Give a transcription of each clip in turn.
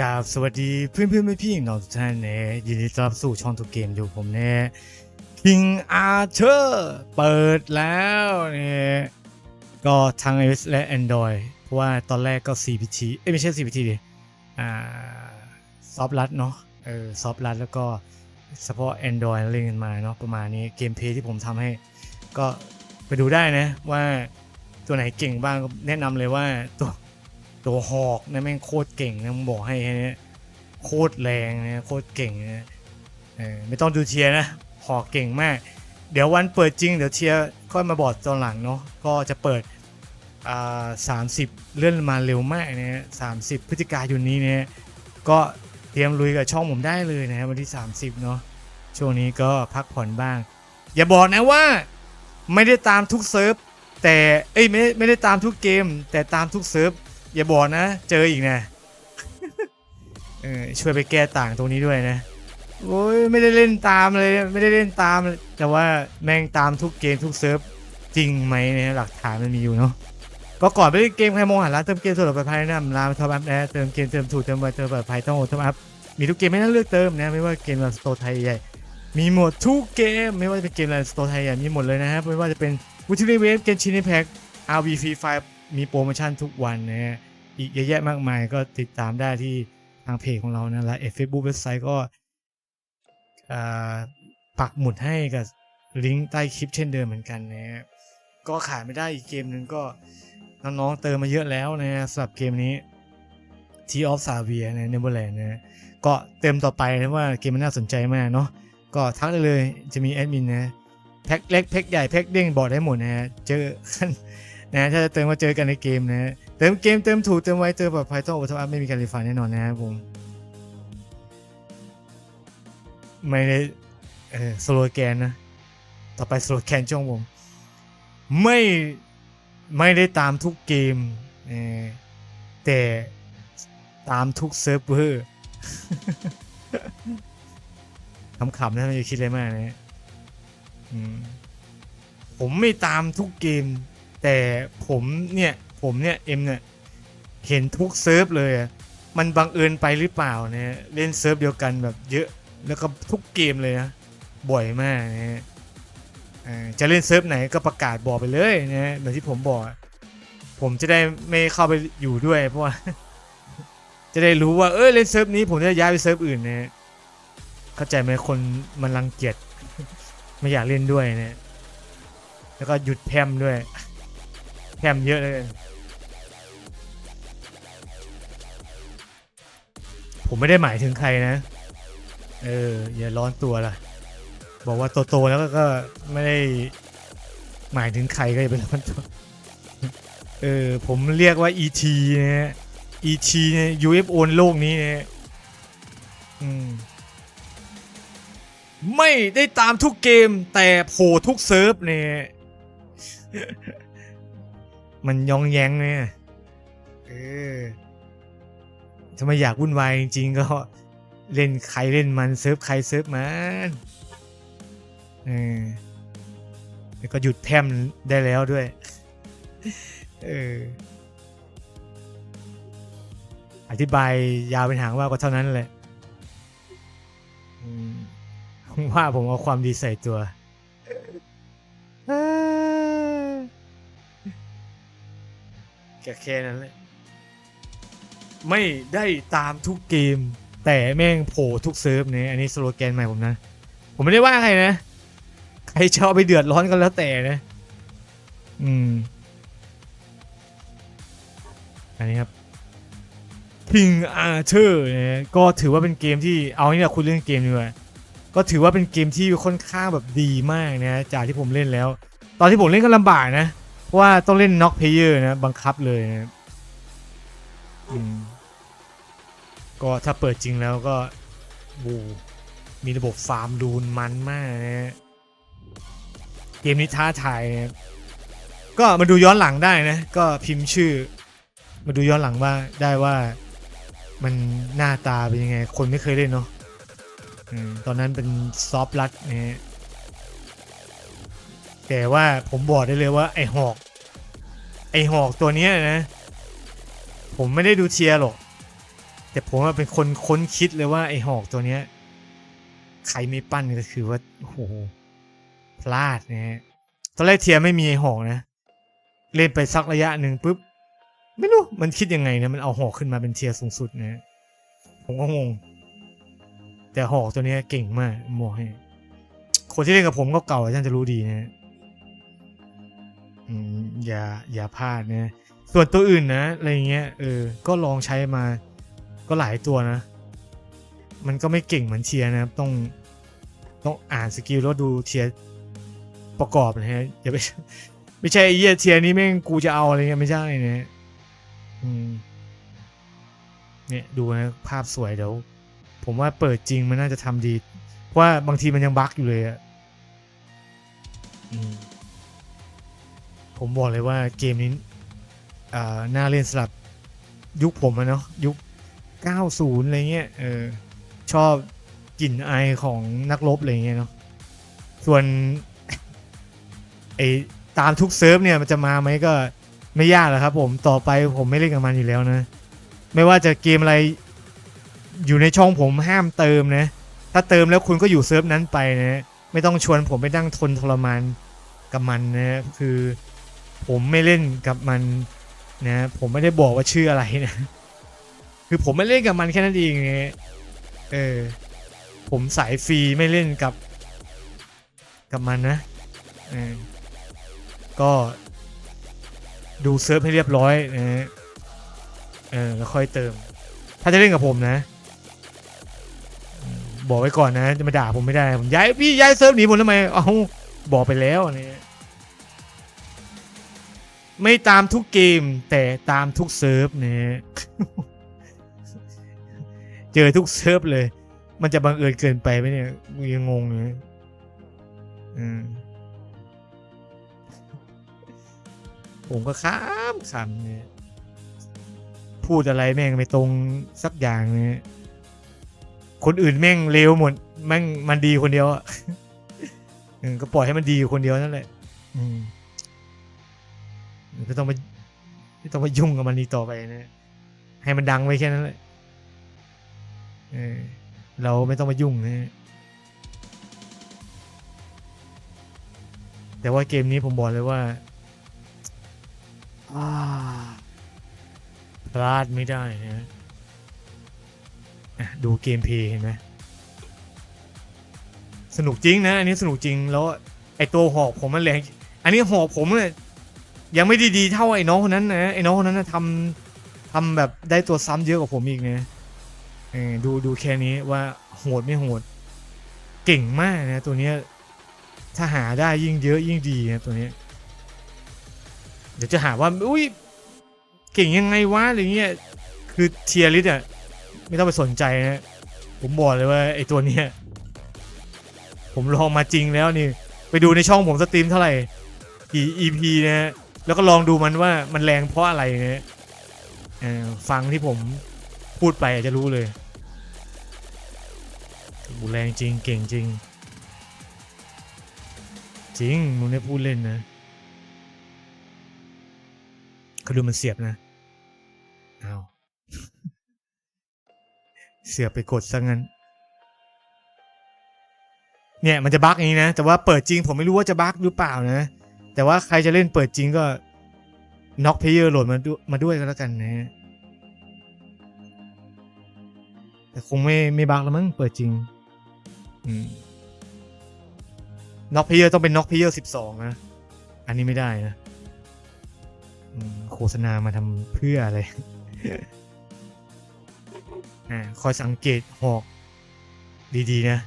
กราบสวัสดีเพื่อนเพื่อนพี่ๆน้องทุกท่านนะยินดีต้อนรับสู่ช่องทุกเกมอยู่ผมเนี่ย King Archer เปิดแล้วเนี่ยก็ทั้ง iOS และ Android เพราะว่าตอนแรกก็ CPT เอ้ยไม่ใช่ CPT ดิอ่าซอฟต์ลัดเนาะเออซอฟต์ลัดแล้วก็เฉพาะ Android เล่นกันมาเนาะประมาณนี้เกมเพลย์ที่ผมทำให้ก็ไปดูได้นะว่าตัวไหนเก่งบ้างก็แนะนำเลยว่าตัว ตัวหอกนะแม่งโคตรเก่งนะมึงบอกให้นะโคตรแรงนะโคตรเก่งนะเออไม่ต้องดูเทียนะหอกเก่งมาก เดี๋ยววันเปิดจริงเดี๋ยวเทียค่อยมาบอกตอนหลังเนาะก็จะเปิดอ่าสามสิบเลื่อนมาเร็วมากนะสามสิบพฤศจิกายนนี้เนี่ยก็เตรียมลุยกับช่องผมได้เลยนะวันที่ 30เนาะช่วงนี้ก็พักผ่อนบ้าง อย่าบอกนะว่าไม่ได้ตามทุกเซิร์ฟแต่เอ้ยไม่ไม่ได้ตามทุกเกม แต่ตามทุกเซิร์ฟ อย่าบอกนะ เจออีกนะเออช่วยไปแก้ต่างตรงนี้ด้วยนะโอ้ยไม่ได้เล่นตามเลย ไม่ได้เล่นตามแต่ว่าแม่งตามทุกเกมทุกเซิร์ฟจริงไหมเนี่ยหลักฐานมันมีอยู่เนาะก็ก่อนไปเล่นเกมใครมองหาร้านเติมเกมสดปลอดภัยแนะนำร้านท็อปอัพนะเติมเกมเติมถูกเติมไวเติมปลอดภัยต้องโอท็อปอัพมีทุกเกมไม่น่าเลือกเติมนะไม่ว่าเกมในสโตร์ไทยใหญ่มีหมดทุกเกม ไม่ว่าจะเป็นเกมในสโตร์ไทยใหญ่มีหมดเลยนะครับไม่ว่าจะเป็นวูทิลีเวฟเกมชินิแพ็ก RV Free Fire มีโปรโมชั่นทุกวันนะฮะ อีกเยอะแยะมากมายก็ติดตามได้ที่ทางเพจของเรานะและเฟซบุ๊กเว็บไซต์ก็ปักหมุดให้กับลิงก์ใต้คลิปเช่นเดิมเหมือนกันนะฮะก็ขาดไม่ได้อีกเกมหนึ่งก็น้องๆเติมมาเยอะแล้วนะฮะสำหรับเกมนี้ T of Savia นะ Neverland นะฮะก็เติมต่อไปนะว่าเกมมันน่าสนใจมากเนาะก็ทักได้เลยจะมีแอดมินนะแพ็คเล็กแพ็คใหญ่แพ็คเด้งบอกได้หมดนะฮะเจอ นะถ้าจะเติมมาเจอกันในเกมนะเติมเกมเติมถูกเติมไวเติมปลอดภัยต้องโอทอัพไม่มีการรีฟันแน่นอนนะครับผมไม่ได้เออสโลแกนนะต่อไปสโลแกนช่องผมไม่ไม่ได้ตามทุกเกมเออแต่ตามทุกเซิร์ฟเวอร์ขำๆนะไม่ได้คิดอะไรมากนะผมไม่ตามทุกเกม แต่ผมเนี่ยผมเนี่ยเอ็มเนี่ยเห็นทุกเซิร์ฟเลยมันบังเอิญไปหรือเปล่าเนี่ยเล่นเซิร์ฟเดียวกันแบบเยอะแล้วก็ทุกเกมเลยนะบ่อยมากนะฮะอ่าจะเล่นเซิร์ฟไหนก็ประกาศบอกไปเลยนะฮะแบบที่ผมบอก ผมจะได้ไม่เข้าไปอยู่ด้วย เพราะว่าจะได้รู้ว่าเออเล่นเซิร์ฟนี้ผมจะย้ายไปเซิร์ฟอื่นนะเข้าใจไหมคนมันรังเกียจไม่อยากเล่นด้วยนะแล้วก็หยุดแพมด้วย มเยอะเลย ผมไม่ได้หมายถึงใครนะ เออ อย่าร้อนตัวล่ะ บอกว่าโตๆแล้วก็ไม่ได้หมายถึงใครก็อย่าไปร้อนตัว เออ ผมเรียกว่า ET นะฮะ ET เนี่ย UFO ในโลกนี้นะฮะอืมไม่ได้ตามทุกเกมแต่โผล่ทุกเซิร์ฟเนี่ย มันยองแยงเนี่ยเออถ้าไม่อยากวุ่นวายจริงๆก็เล่นใครเล่นมันเซิร์ฟใครเซิร์ฟมันเออแล้วก็หยุดแพร่มได้แล้วด้วย เออ อธิบายยาวเป็นหางว่าวก็เท่านั้นแหละอืมว่าผมเอาความดีใส่ตัว แค่แค่นั้นแหละไม่ได้ตามทุกเกม แต่แม่งโผล่ทุกเซิร์ฟเนี่ยอันนี้สโลแกนใหม่ผมนะ ผมไม่ได้ว่าใครนะ ใครชอบไปเดือดร้อนกันแล้วแต่นะ อืม อันนี้ครับ King Archer เนี่ยก็ถือว่าเป็นเกมที่เอาเนี่แหละคุณเล่นเกมดีกว่าก็ถือว่าเป็นเกมที่ค่อนข้างแบบดีมากนะจากที่ผมเล่นแล้ว ตอนที่ผมเล่นก็ลำบากนะ ว่าต้องเล่นน็อกเพลเยอร์นะ บังคับเลยนะอืมก็ถ้าเปิดจริงแล้วก็บูมีระบบฟาร์มรูนมันมากนะเกมนี้ท้าทายนะก็มาดูย้อนหลังได้นะ ก็พิมพ์ชื่อ มาดูย้อนหลังว่าได้ว่ามันหน้าตาเป็นยังไง คนไม่เคยเล่นเนาะอตอนนั้นเป็นซอฟต์ลัดนะฮะ แต่ว่าผมบอกได้เลยว่าไอหอก ไอหอกตัวนี้นะ ผมไม่ได้ดูเชียร์หรอก แต่ผมเป็นคนค้นคิดเลยว่าไอหอกตัวเนี้ยใครไม่ปั้นก็คือว่าโอ้โหพลาดนะฮะตอนแรกเทียไม่มีไอหอกนะ เล่นไปสักระยะหนึ่งปุ๊บไม่รู้มันคิดยังไงนะมันเอาหอกขึ้นมาเป็นเทียร์สูงสุดนะผมก็งง แต่หอกตัวนี้เก่งมากมอกให้คนที่เล่นกับผมก็เก่าท่านจะรู้ดีนะ อย่าอย่าพลาดนะส่วนตัวอื่นนะอะไรเงี้ยเออ ก็ลองใช้มา ก็หลายตัวนะ มันก็ไม่เก่งเหมือนเทียนะครับ ต้องต้องอ่านสกิลแล้วดูเทียประกอบนะฮะอย่าไปไม่ใช่ไอ้เยเทียนี้แม่งกูจะเอาอะไรเงี้ยไม่ใช่นะอืมเนี่ยดูนะภาพสวยเดี๋ยว ผมว่าเปิดจริงมันน่าจะทำดี เพราะว่าบางทีมันยังบั๊กอยู่เลยอะอืม ผมบอกเลยว่าเกมนี้น่าเล่นสำหรับยุคผมอะเนาะยุค 90 อะไรเงี้ยเออชอบกลิ่นไอของนักรบอะไรเงี้ยเนาะส่วนไอตามทุกเซิร์ฟเนี่ยมันจะมาไหมก็ไม่ยากหรอกครับผมต่อไปผมไม่เล่นกับมันอยู่แล้วนะ ไม่ว่าจะเกมอะไรอยู่ในช่องผมห้ามเติมนะ ถ้าเติมแล้วคุณก็อยู่เซิร์ฟนั้นไปนะ ไม่ต้องชวนผมไปนั่งทนทรมานกับมันนะคือ ผมไม่เล่นกับมันนะผมไม่ได้บอกว่าชื่ออะไรนะ คือผมไม่เล่นกับมันแค่นั้นเองไงเออผมสายฟรีไม่เล่นกับ กับมันนะเออก็ดูเซิร์ฟให้เรียบร้อยนะฮะเออแล้วค่อยเติม ถ้าจะเล่นกับผมนะ บอกไว้ก่อนนะ จะมาด่าผมไม่ได้ ผมย้ายพี่ย้ายเซิร์ฟหนีผมทำไม เอาบอกไปแล้วเนี่ย ไม่ตามทุกเกม แต่ตามทุกเซิร์ฟเนี่ยเจอทุกเซิร์ฟเลย มันจะบังเอิญเกินไปไหมเนี่ยยังงงเลยอืมผมก็ข้ามขำเนี่ยพูดอะไรแม่งไม่ตรงสักอย่างเนี่ยคนอื่นแม่งเลวหมดแม่งมันดีคนเดียวอะก็ปล่อยให้มันดีอยู่คนเดียวนั่นแหละ อืม ไม่ต้องมาไม่ต้องมายุ่งกับมันอีกต่อไปนะให้มันดังไว้แค่นั้นแหละเออเราไม่ต้องมายุ่งนะแต่ว่าเกมนี้ผมบอกเลยว่าพลาดไม่ได้นะดูเกมเพย์เห็นไหมสนุกจริงนะ อันนี้สนุกจริงแล้วไอตัวหอกผมมันแรงอันนี้หอกผมเนี่ย ยังไม่ดีดีเท่าไอ้น้องคนนั้นนะไอ้น้องคนนั้นนะทำทำแบบได้ตัวซ้ำเยอะกว่าผมอีกนะเออดูดูแค่นี้ว่าโหดไม่โหด เก่งมากนะตัวเนี้ยถ้าหาได้ยิ่งเยอะยิ่งดีนะตัวนี้ เดี๋ยวจะหาว่าอุ้ยเก่งยังไงวะอะไรเงี้ยคือเทียริสอะไม่ต้องไปสนใจนะผมบอกเลยว่าไอ้ตัวเนี้ยผมลองมาจริงแล้วนี่ ไปดูในช่องผมสตรีมเท่าไหร่กี่ EP นะฮะ แล้วก็ลองดูมันว่ามันแรงเพราะอะไรนะเออฟังที่ผมพูดไปอาจจะรู้เลยบูแรงจริงเก่งจริง จริงมึงได้พูดเล่นนะเขาดูมันเสียบนะเอาเสียบไปกดซะงั้น เนี่ยมันจะบั๊กอย่างนี้นะ แต่ว่าเปิดจริงผมไม่รู้ว่าจะบั๊กหรือเปล่านะ แต่ว่าใครจะเล่นเปิดจริงก็น็อกเพลเยอร์โหลดมาดมาด้วยก็แล้วกันนะแต่คงไม่ไม่บักแล้วมั้งเปิดจริงน็อกเพลเยอร์ต้องเป็นน็อกเพลเยอร์สิบสองนะ อันนี้ไม่ได้นะโฆษณามาทำเพื่ออะไรอ่าคอยสังเกตหอกดี ๆ นะ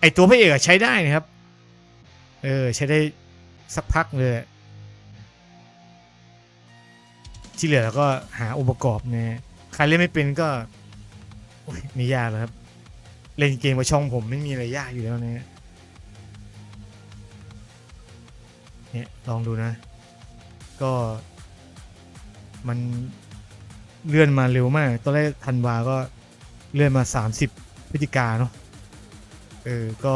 ไอตัวพระเอกใช้ได้นะครับ เออ ใช้ได้สักพักเลย ที่เหลือเราก็หาองค์ประกอบนะใครเล่นไม่เป็นก็มียากหรอกครับ เล่นเกมกับช่องผมไม่มีอะไรยากอยู่แล้วนะเนี่ยลองดูนะ ก็มันเลื่อนมาเร็วมาก ตอนแรกธันวาก็เลื่อนมา 30พฤศจิกาเนาะเออ ก็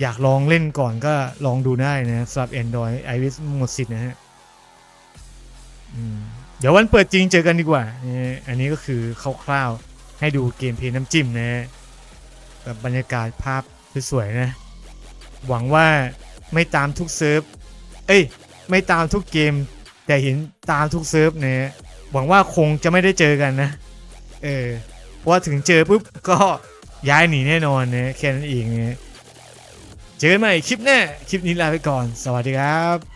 อยากลองเล่นก่อนก็ลองดูได้นะสำหรับ Android iOS หมดสิทธิ์นะฮะเดี๋ยววันเปิดจริงเจอกันดีกว่านี่อันนี้ก็คือคร่าวๆให้ดูเกมเพลย์น้ำจิ้มนะแบบบรรยากาศภาพสวยๆนะ หวังว่าไม่ตามทุกเซิร์ฟ เอ้ย ไม่ตามทุกเกม แต่เห็นตามทุกเซิร์ฟนะหวังว่าคงจะไม่ได้เจอกันนะ เออ เพราะถึงเจอปุ๊บก็ย้ายหนีแน่นอนนะแค่นั้นเองนะ เจอกันใหม่คลิปหน้า คลิปนี้ลาไปก่อน สวัสดีครับ